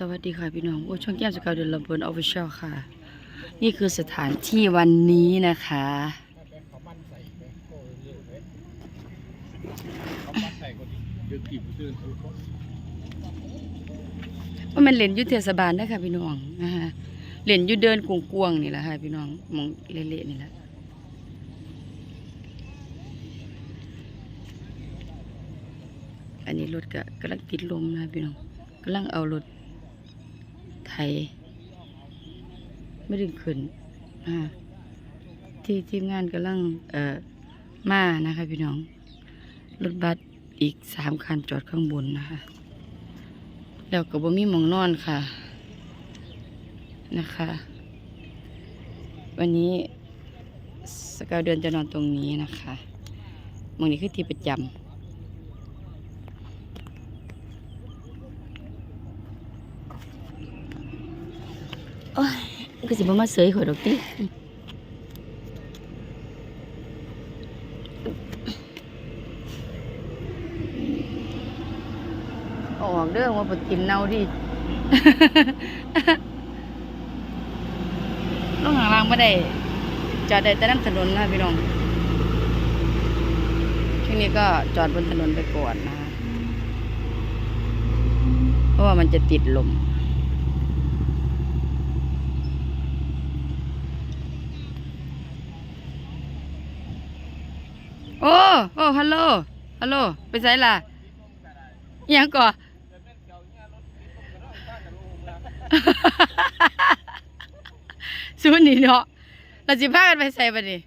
สวัสดีค่ะพี่น้องโอ้ช่องแก้มสกาวเดือนลำเพลินออฟฟิเชียลค่ะ นี่คือสถานที่วันนี้นะคะเขามันใส่ไหมโอ้ยเร็วไหมเขามั่นใส่ก็ดีเดือดกี่ผู้ตื่นทุกคนว่ามันเล่นยุทธเทศบาลนะคะพี่น้องนะคะเล่นอยุเดินกวงๆนี่แหละค่ะพี่น้องมองเละๆนี่แหละอันนี้รถก็กำลังติดลมนะพี่น้องกำลังเอารถ ไถไม่ดึงขึ้นที่ทีมงานกำลังเอ่อมานะคะพี่น้อง รถบัสอีกสามคันจอดข้างบนนะคะ แล้วก็บ่มีมองนอนค่ะนะคะ วันนี้สกาวเดือนจะนอนตรงนี้นะคะมองนี้คือที่ประจำ โอ้ยก็สิบ่มาเสยข่อยดอกติเอาออกเด้อว่าบ่กินเน่าดิลงข้างล่างไม่ได้จอดได้แต่น้ำถนนนะพี่น้องช่วงนี้ก็จอดบนถนนไปก่อนนะ เพราะว่ามันจะติดลม โอ้ โอ้ ฮัลโหล ฮัลโหล ไปไสล่ะอิหยังก่อ สู้นี่เนาะเราสิพากันไปใส่บัดนี้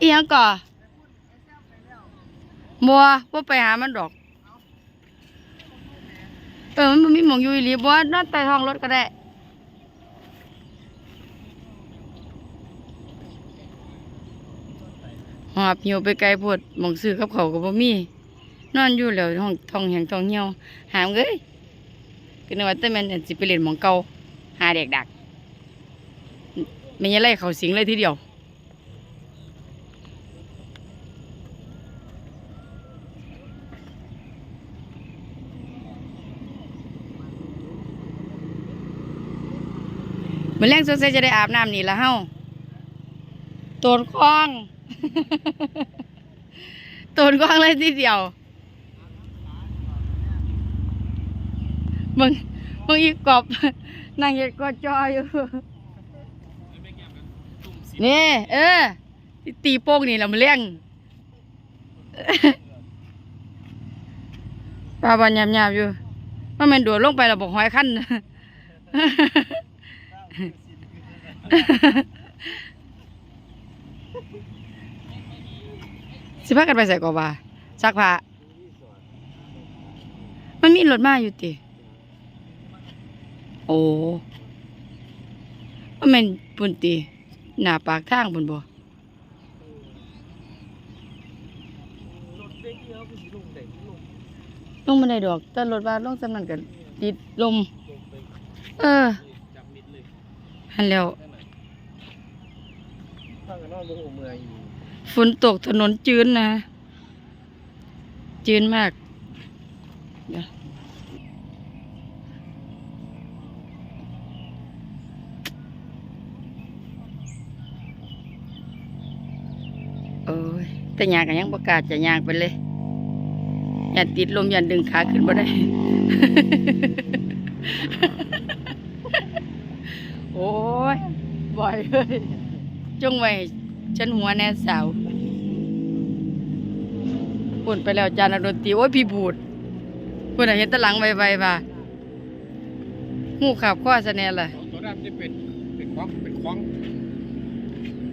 อีหยังก่อบัวบ่ไปหามันดอก เออ มันบ่มีหมองอยู่อีหลีบัวนอนใต้ท้องรถก็ได้ หอบหิวไปไกลโพดหมองซื้อกับเขาก็บ่มี นอนอยู่แล้วห้องท้องแหงท้องเหี่ยว หามเอ้ยก็นึกว่าแต่แม่นอั่นสิไปเล่นหมองเก่าหาเด็กดักไม่ยังไล่เขาสิงเลยทีเดียวมื้อแรงสงสัยจะได้อาบน้ำนี่ละเฮ้าโตนคล้อง ตูนกว้างเลยทีเดียวมึงมึงอีกกอบนั่งเย็ดกอจออยู่ นี่ เออ ตีโป้งนี่แหละมันเลี้ยงปลาบอลยำๆอยู่ว่ามันโดดลงไปแล้วบอกหอยขั้น สิพากันไปใส่กอบาซักผ้ามันมีรถมาอยู่ติ โอ้ว่าแมันปุ่นติ หน้าปากทางปุ่นบ่ลงมาได้ดอกแต่รถว่าลงสำนันกันติดลม เออจับมิดเลยหันแล้วข้ากันนอนลงเมื่อยอยู่ ฝนตกถนนจืนนะ จืนมากเดี๋ยวโอ้ยแต่ยางกันยังประกาศจะยางไปเลยอย่าติดลมอย่าดึงขาขึ้นมาได้ โอ้ย บ่อยเลยจงไว้ ฉันหัวแน่สาวปุ่นไปแล้วจานดนตรีโอ้ยพี่บูดปุ่นน่ะเห็นแตะหลังไวๆป่ะหูขับข้อซะแน่ล่ะตัวนั้นจะเป็นเป็นคล้องเป็นคล้อง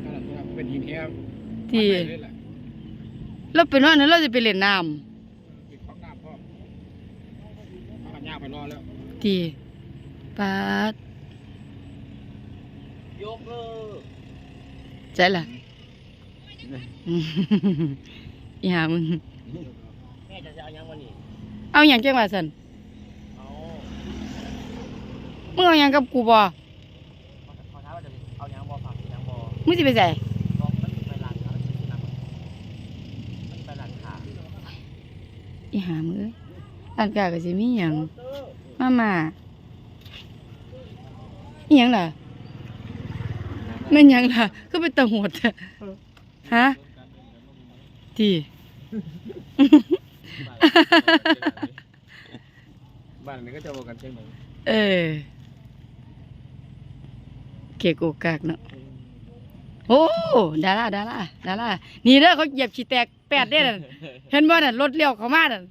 นั่นแหละตัวนั้นเป็นหินแห้งที่มัดไว้เลยแหละเราไปนอนนั้นเราจะไปเล่นน้เป็นคล้องน้ำพ่อเอากันยากไปรอแล้วำที่ปาดยกเลิกใจล่ะ อีหามึง แม่จะจะเอายังวันนี้เอาอย่างแจ้งว่าสันเอามึงเอาอย่างกับกูบ่เขาถามว่าจะเอายังบ่ฝากยังบ่มึงสิไปใส่ลองมันไปหลังแล้วมันจะนำอีหามือเอ้ยร้านกาก็สิมีหยังมาม่าอีหยังล่ะแม่นหยังล่ะคือเป็นตะโหดอะ ฮะติบ้านนี้ก็จะบอกกันใช่ไหมเออ เกกโอกากเนาะโอ้ดาราดาราดารานี่เด้อเขาเหยียบขี้แตกแปดเด้อนั่นเห็นบ่นั่นรถเลี้ยวเข้ามานั่น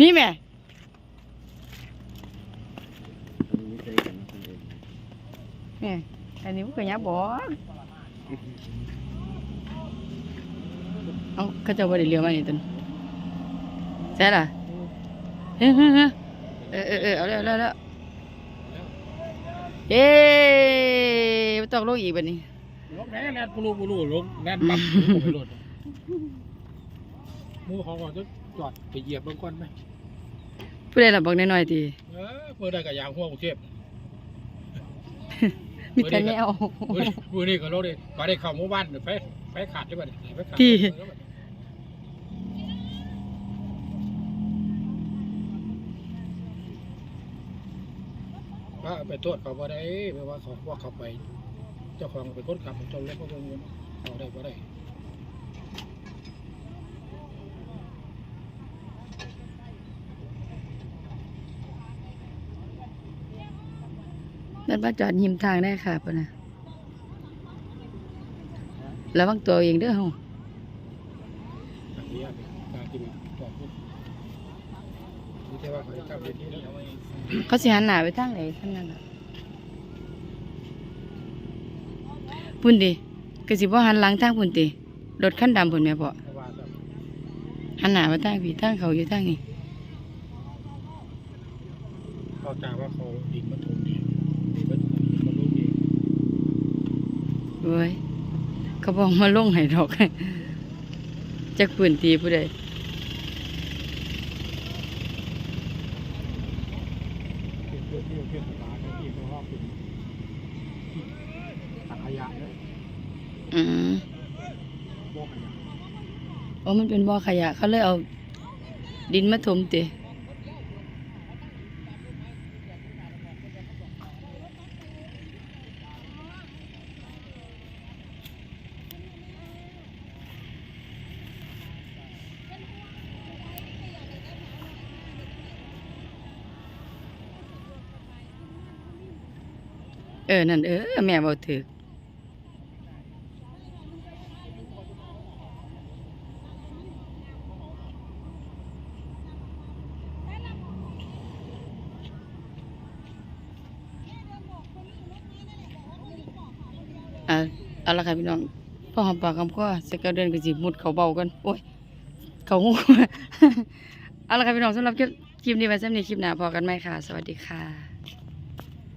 นี่แม่แม่อันนี้มันก็ยับบอก เอาเขาเจะบ่ได้เลี้ยวมานี่ตันใช่ล่ะเฮ้ยเฮ้ยเฮ้ยเออเออเออเอาแล้วเอาแล้วเอาแล้วเย้ไม่ต้องลงอีกบัดนี้ลงแน่แน่ปูรูปูรูลงแน่ปั๊บปูไปรถมูเขาก็จะจอดไปเหยียบลงก่อนไหมผู้ใดล่ะบอกน้อยๆทีเออเพื่อได้กับยางหัวกรุงเทพ มีแต่แนว มือนี้มือนี้ก็รถเลยก็ได้เข้าหมู่บ้านเดี๋ยวไปไปขาดใช่ป่ะไปขาดที่ ว่าไปตรวจเขาบ่ได้เพราะว่าเขาว่าเขาไป เจ้าของเป็นคนขับเจ้าเล็กก็คงเอาได้บ่ได้ นั่นว่าจอดหิมทางได้ค่ะปะนะระวังตัวเองเด้อเฮาอันนี้การที่จอดนี่แต่ว่าเขาเขาสิหันหน้าไปทางไหนท่างนั้นน่ะพุ่นดิก็สิบ่หันหลังทางพุ่นติรถคันดำพุ่นแม่พอหันหน้าไปทางพี่ทางเขาอยู่ทางนี้เขาจ่าว่าเขาดินมันถูก เว้ยเขาบอกมาลงไห้ดอกจักปืนตีผู้ใดอืมอ๋อมันเป็นบ่อขยะ เขาเลยเอาดินมาถมเตะ เออ นั่นเออ แม่เบาถืออ่าเอาละค่ะพี่น้องพ่อหอมปากคำคว้าสกเดินก็สิมุดเขาเบากันโอ้ย เขาหูเอาละค่ะพี่น้องสำหรับคลิปคลิปนี้ไว้สำหรับคลิปหน้าพอกันไหมค่ะ สวัสดีค่ะ